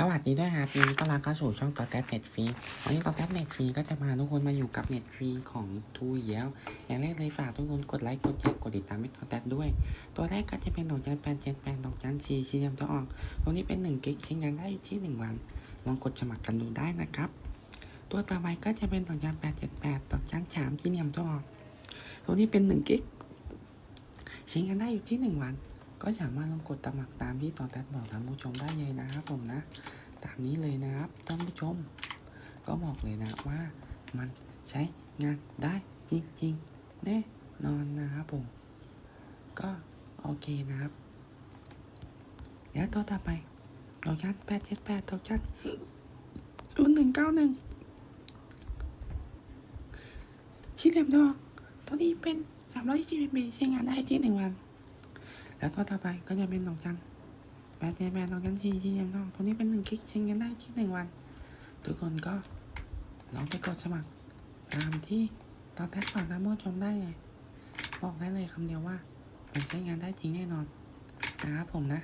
สวัสดีด้วยครับยินดีต้อนรับเข้าสู่ช่องต่อแท็บเน็ตฟรีวันนี้ต่อแท็บเน็ตฟรีก็จะพาทุกคนมาอยู่กับเน็ตฟรีของทูเย้วอย่างแรกเลยฝากทุกคนกดไลค์กดแชร์กดติดตามให้ต่อแท็บด้วย ตัวแรกก็จะเป็นดอกจันแปดเจ็ดแปดดอกจันชีชี้ยำตัวออกตรงนี้เป็นหนึ่งกิกใช้งานได้อยู่ที่หนึ่งวัน ลองกดสมัครกันดูได้นะครับ ตัวต่อไปก็จะเป็นดอกจันแปดเจ็ดแปดดอกจันสามชี้ยำตัวออกตรงนี้เป็นหนึ่งกิกใช้งานได้อยู่ที่หนึ่งวัน ก็สามารถลองกดสมัครตามที่ต่อแท็บอกท่านผู้ชมได้เลยนะครับผมนะ ตามนี้เลยนะครับท่านผู้ชม ก็บอกเลยนะว่ามันใช้งานได้จริงๆ แน่นอนนะครับผม ก็โอเคนะครับแล้วตัวต่อไปดอกจันแปดเจ็ดแปดดอกจันศูนย์หนึ่งเก้าหนึ่งชิ้นเหลี่ยมดอกตัวนี้เป็นสามร้อยยี่สิบเมตรใช้งานได้จริงหนึ่งวัน แล้วตัวต่อไปก็จะเป็นดอกจันแปดเจแปดดอกจันสี่ยี่ยมนองตรงนี้เป็นหนึ่งคลิกใช้งานได้ที่หนึ่งวัน ทุกคนก็ลองไปกดสมัครตามที่ตอนแท็กฝากน้ำมูชมได้เลยบอกได้เลยคำเดียวว่ามันใช้งานได้จริงแน่นอนนะครับผมนะ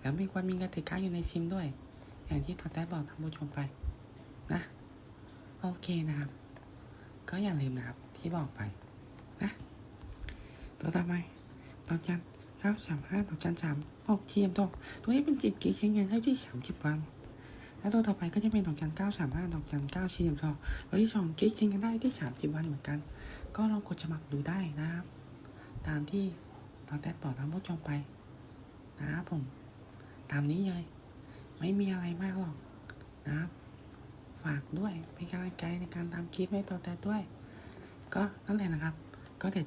แล้วมีความมีกติกาอยู่ในซิมด้วย อย่างที่ตอนแท็กบอกท่านผู้ชมไปนะโอเคนะครับ ก็อย่าลืมนะครับที่บอกไปนะตัวต่อไปดอกจันท เก้าสามห้าดอกจันสามหกเทียมดอกตัวนี้เป็นจิบกีใช้งานได้ที่สามสิบวัน แล้วตัวต่อไปก็จะเป็นดอกจันเก้าสามห้าดอกจันเก้าเทียมดอกตัวที่สองกิ๊กใช้งานได้ที่สามสิบวันเหมือนกัน ก็ลองกดสมัครดูได้นะครับ ตามที่ตอนแทดบอกท่านผู้ชมไป นะครับผม ตามนี้เลยไม่มีอะไรมากหรอกนะครับ ฝากด้วยเป็นกำลังใจในการทำคลิปให้ต่อแทดด้วย ก็นั่นแหละนะครับ ก็เดี๋ยว